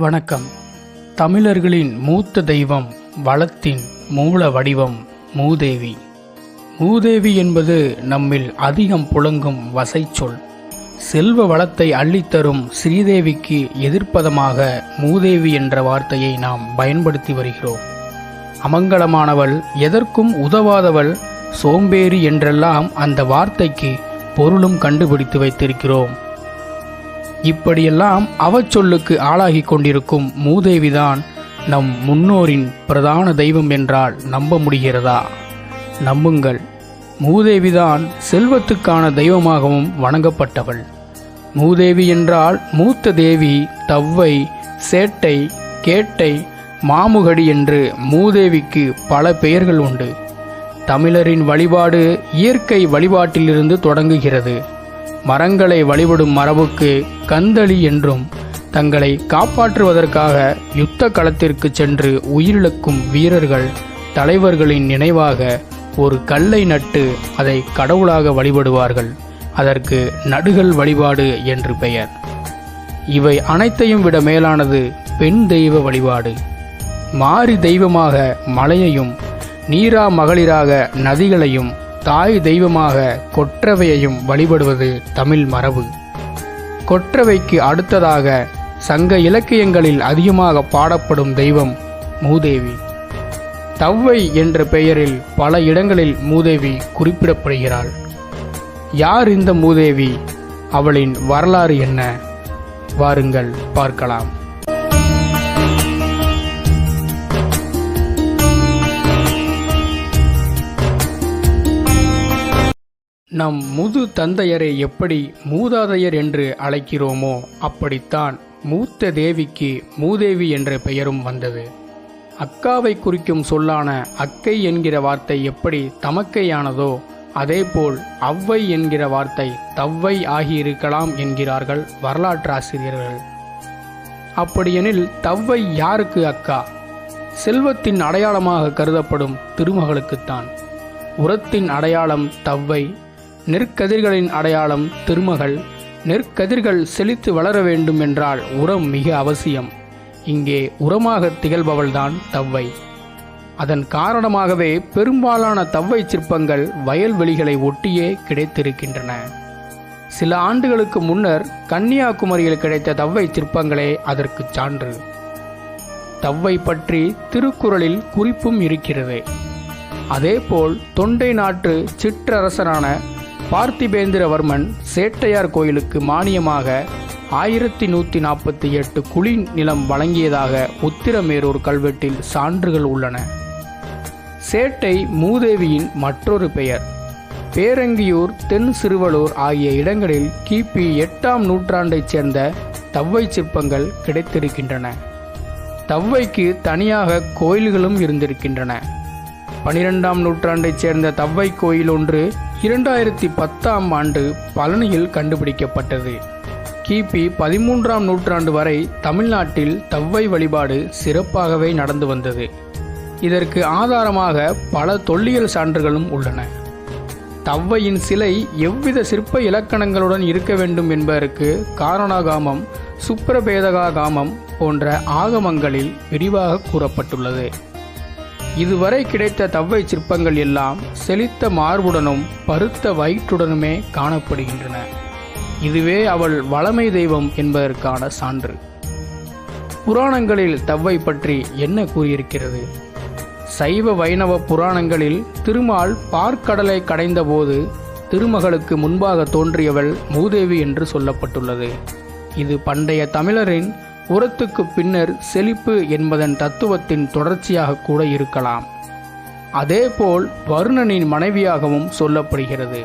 வணக்கம். தமிழர்களின் மூத்த தெய்வம் வளத்தின் மூல வடிவம் மூதேவி. மூதேவி என்பது நம்மில் அதிகம் புழங்கும் வசைச்சொல் செல்வ வளத்தை அள்ளித்தரும் ஸ்ரீதேவிக்கு எதிர்ப்பதமாக மூதேவி என்ற வார்த்தையை நாம் பயன்படுத்தி வருகிறோம். அமங்கலமானவள் எதற்கும் உதவாதவள் சோம்பேறி என்றெல்லாம் அந்த வார்த்தைக்கு பொருளும் கண்டுபிடித்து வைத்திருக்கிறோம். இப்படியெல்லாம் அவச்சொல்லுக்கு ஆளாகி கொண்டிருக்கும் மூதேவிதான் நம் முன்னோரின் பிரதான தெய்வம் என்றால் நம்ப முடிகிறதா? நம்புங்கள். மூதேவிதான் செல்வத்துக்கான தெய்வமாகவும் வணங்கப்பட்டவள். மூதேவி என்றால் மூத்த தேவி தவ்வை சேட்டை கேட்டை மாமுகடி என்று மூதேவிக்கு பல பெயர்கள் உண்டு. தமிழரின் வழிபாடு இயற்கை வழிபாட்டிலிருந்து தொடங்குகிறது. மரங்களை வழிபடும் மரபுக்கு கந்தளி என்றும் தங்களை காப்பாற்றுவதற்காக யுத்த களத்திற்கு சென்று உயிரிழக்கும் வீரர்கள் தலைவர்களின் நினைவாக ஒரு கல்லை நட்டு அதை கடவுளாக வழிபடுவார்கள். அதற்கு நடுகள் வழிபாடு என்று பெயர். இவை அனைத்தையும் விட மேலானது பெண் தெய்வ வழிபாடு. மாறி தெய்வமாக மலையையும் நீரா மகளிராக நதிகளையும் தாய் தெய்வமாக கொற்றவையையும் வழிபடுவது தமிழ் மரபு. கொற்றவைக்கு அடுத்ததாக சங்க இலக்கியங்களில் அதிகமாக பாடப்படும் தெய்வம் மூதேவி. தவ்வை என்ற பெயரில் பல இடங்களில் மூதேவி குறிப்பிடப்படுகிறாள். யார் இந்த மூதேவி? அவளின் வரலாறு என்ன? வாருங்கள் பார்க்கலாம். நம் முது தந்தையரை எப்படி மூதாதையர் என்று அழைக்கிறோமோ அப்படித்தான் மூத்த தேவிக்கு மூதேவி என்ற பெயரும் வந்தது. அக்காவை குறிக்கும் சொல்லான அக்கை என்கிற வார்த்தை எப்படி தமக்கையானதோ அதேபோல் அவ்வை என்கிற வார்த்தை தவ்வை ஆகியிருக்கலாம் என்கிறார்கள் வரலாற்றாசிரியர்கள் அப்படியெனில் தவ்வை யாருக்கு அக்கா? செல்வத்தின் அடையாளமாக கருதப்படும் திருமகளுக்குத்தான். உரத்தின் அடையாளம் தவ்வை நெற்கதிர்களின் அடையாளம் திருமகள். நெற்கதிர்கள் செழித்து வளர வேண்டும் என்றால் உரம் மிக அவசியம். இங்கே உரமாக திகழ்பவள்தான் தவ்வை. அதன் காரணமாகவே பெரும்பாலான தவ்வை சிற்பங்கள் வயல்வெளிகளை ஒட்டியே கிடைத்திருக்கின்றன. சில ஆண்டுகளுக்கு முன்னர் கன்னியாகுமரியில் கிடைத்த தவ்வை சிற்பங்களே அதற்கு சான்று. தவ்வை பற்றி திருக்குறளில் குறிப்பும் இருக்கிறது. அதேபோல் தொண்டை நாட்டு சிற்றரசரான பார்த்திபேந்திரவர்மன் சேட்டையார் கோயிலுக்கு மானியமாக ஆயிரத்தி நூற்றி நாற்பத்தி எட்டு குழி நிலம் வழங்கியதாக உத்திரமேரூர் கல்வெட்டில் சான்றுகள் உள்ளன. சேட்டை மூதேவியின் மற்றொரு பெயர். பேரங்கியூர் தென் சிறுவலூர் ஆகிய இடங்களில் கிபி எட்டாம் நூற்றாண்டைச் சேர்ந்த தவ்வை சிற்பங்கள் கிடைத்திருக்கின்றன. தவ்வைக்கு தனியாக கோயில்களும் இருந்திருக்கின்றன. பனிரெண்டாம் நூற்றாண்டைச் சேர்ந்த தவ்வை கோயில் ஒன்று இரண்டாயிரத்தி பத்தாம் ஆண்டு பழனியில் கண்டுபிடிக்கப்பட்டது. கிபி பதிமூன்றாம் நூற்றாண்டு வரை தமிழ்நாட்டில் தவ்வை வழிபாடு சிறப்பாகவே நடந்து வந்தது. இதற்கு ஆதாரமாக பல தொல்லியல் சான்றுகளும் உள்ளன. தவ்வையின் சிலை எவ்வித சிற்ப இலக்கணங்களுடன் இருக்க வேண்டும் என்பதற்கு காரணாகாமம் சுப்பிரபேதகாகாமம் போன்ற ஆகமங்களில் விரிவாக கூறப்பட்டுள்ளது. இதுவரை கிடைத்த தவ்வை சிற்பங்கள் எல்லாம் செழித்த மார்புடனும் பருத்த வயிற்றுடனுமே காணப்படுகின்றன. இதுவே அவள் வளமை தெய்வம் என்பதற்கான சான்று. புராணங்களில் தவ்வை பற்றி என்ன கூறியிருக்கிறது? சைவ வைணவ புராணங்களில் திருமால் பார்க்கடலை கடைந்தபோது திருமகளுக்கு முன்பாக தோன்றியவள் மூதேவி என்று சொல்லப்பட்டுள்ளது. இது பண்டைய தமிழரின் உரத்துக்கு பின்னர் செழிப்பு என்பதன் தத்துவத்தின் தொடர்ச்சியாக கூட இருக்கலாம். அதேபோல் வருணனின் மனைவியாகவும் சொல்லப்படுகிறது.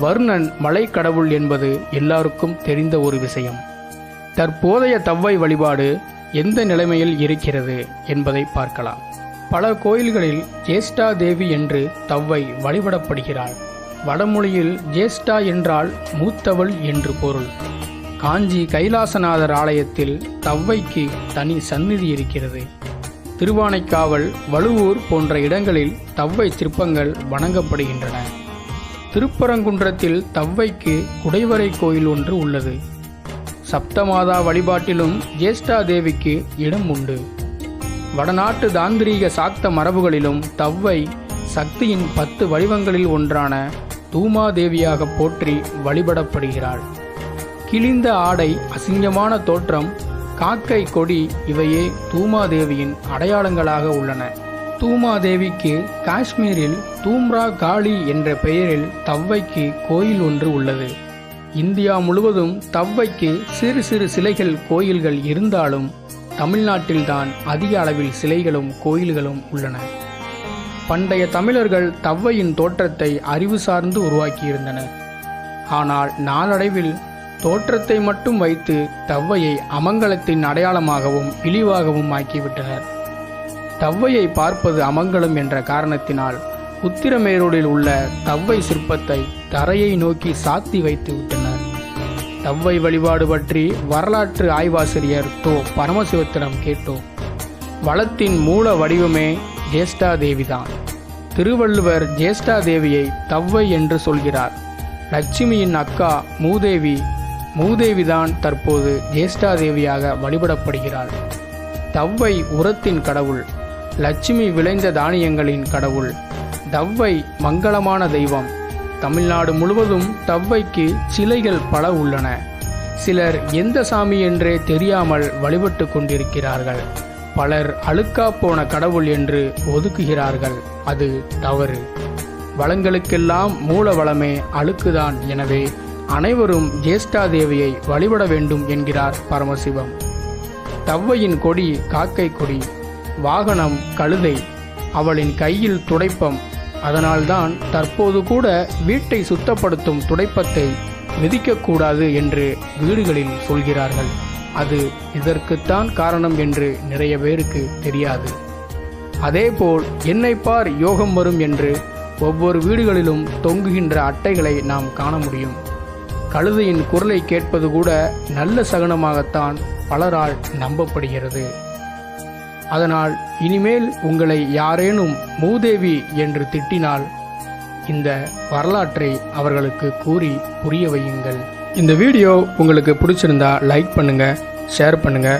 வருணன் மலைக்கடவுள் என்பது எல்லாருக்கும் தெரிந்த ஒரு விஷயம். தற்போதைய தவ்வை வழிபாடு எந்த நிலைமையில் இருக்கிறது என்பதை பார்க்கலாம். பல கோயில்களில் ஜேஷ்டா தேவி என்று தவ்வை வழிபடப்படுகிறாள். வடமொழியில் ஜேஷ்டா என்றால் மூத்தவள் என்று பொருள். காஞ்சி கைலாசநாதர் ஆலயத்தில் தவ்வைக்கு தனி சந்நிதி இருக்கிறது. திருவானைக்காவல் வலுவூர் போன்ற இடங்களில் தவ்வை சிற்பங்கள் வணங்கப்படுகின்றன. திருப்பரங்குன்றத்தில் தவ்வைக்கு குடைவரை கோயில் ஒன்று உள்ளது. சப்தமாதா வழிபாட்டிலும் ஜேஷ்டா தேவிக்கு இடம் உண்டு. வடநாட்டு தாந்திரீக சாக்த மரபுகளிலும் தவ்வை சக்தியின் பத்து வடிவங்களில் ஒன்றான தூமாதேவியாக போற்றி வழிபடப்படுகிறாள். கிழிந்த ஆடை அசிங்கமான தோற்றம் காக்கை கொடி இவையே தூமாதேவியின் அடையாளங்களாக உள்ளன. தூமாதேவிக்கு காஷ்மீரில் தூம்ரா காளி என்ற பெயரில் தவ்வைக்கு கோயில் ஒன்று உள்ளது. இந்தியா முழுவதும் தவ்வைக்கு சிறு சிறு சிலைகள் கோயில்கள் இருந்தாலும் தமிழ்நாட்டில்தான் அதிக அளவில் சிலைகளும் கோயில்களும் உள்ளன. பண்டைய தமிழர்கள் தவ்வையின் தோற்றத்தை அறிவு சார்ந்து உருவாக்கியிருந்தனர். ஆனால் நாளடைவில் தோற்றத்தை மட்டும் வைத்து தவ்வையை அமங்கலத்தின் அடையாளமாகவும் இழிவாகவும் ஆக்கிவிட்டனர். தவ்வையை பார்ப்பது அமங்கலம் என்ற காரணத்தினால் உத்திரமேரூரில் உள்ள தவ்வை சிற்பத்தை தரையை நோக்கி சாத்தி வைத்து விட்டனர். தவ்வை வழிபாடு பற்றி வரலாற்று ஆய்வாசிரியர் தோ. பரமசிவத்திடம் கேட்டோம். வளத்தின் மூல வடிவமே ஜேஷ்டா தேவிதான் திருவள்ளுவர் ஜேஷ்டா தேவியை தவ்வை என்று சொல்கிறார். லட்சுமியின் அக்கா மூதேவி மூதேவிதான் தற்போது ஜேஷ்டா தேவியாக வழிபடப்படுகிறாள். தவ்வை உரத்தின் கடவுள் லட்சுமி விளைந்த தானியங்களின் கடவுள் தவ்வை மங்களமான தெய்வம். தமிழ்நாடு முழுவதும் தவ்வைக்கு சிலைகள் பல உள்ளன. சிலர் எந்த சாமி என்றே தெரியாமல் வழிபட்டு கொண்டிருக்கிறார்கள். பலர் அழுக்கா போன கடவுள் என்று ஒதுக்குகிறார்கள். அது தவறு. வளங்களுக்கெல்லாம் மூல வளமே அழுக்குதான் எனவே அனைவரும் ஜேஷ்டா தேவியை வழிபட வேண்டும் என்கிறார் பரமசிவம். தவ்வையின் கொடி காக்கை கொடி வாகனம் கழுதை அவளின் கையில் துடைப்பம் அதனால்தான் தற்போது கூட வீட்டை சுத்தப்படுத்தும் துடைப்பத்தை மிதிக்கக்கூடாது என்று வீடுகளில் சொல்கிறார்கள். அது இதற்குத்தான் காரணம் என்று நிறைய பேருக்கு தெரியாது. அதேபோல் என்னை பார் யோகம் வரும் என்று ஒவ்வொரு வீடுகளிலும் தொங்குகின்ற அட்டைகளை நாம் காண முடியும். கழுதையின் குரலை கேட்பது கூட நல்ல சகனமாகத்தான் பலரால் நம்பப்படுகிறது. அதனால் இனிமேல் உங்களை யாரேனும் மூதேவி என்று திட்டினால் இந்த வரலாற்றை அவர்களுக்கு கூறி புரிய வையுங்கள். இந்த வீடியோ உங்களுக்கு பிடிச்சிருந்தா லைக் பண்ணுங்க ஷேர் பண்ணுங்க.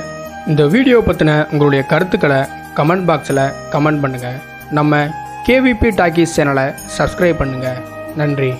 இந்த வீடியோ பற்றின உங்களுடைய கருத்துக்களை கமெண்ட் பாக்ஸில் கமெண்ட் பண்ணுங்க. நம்ம கேவிபி டாக்கீஸ் சேனலை சப்ஸ்கிரைப் பண்ணுங்க. நன்றி.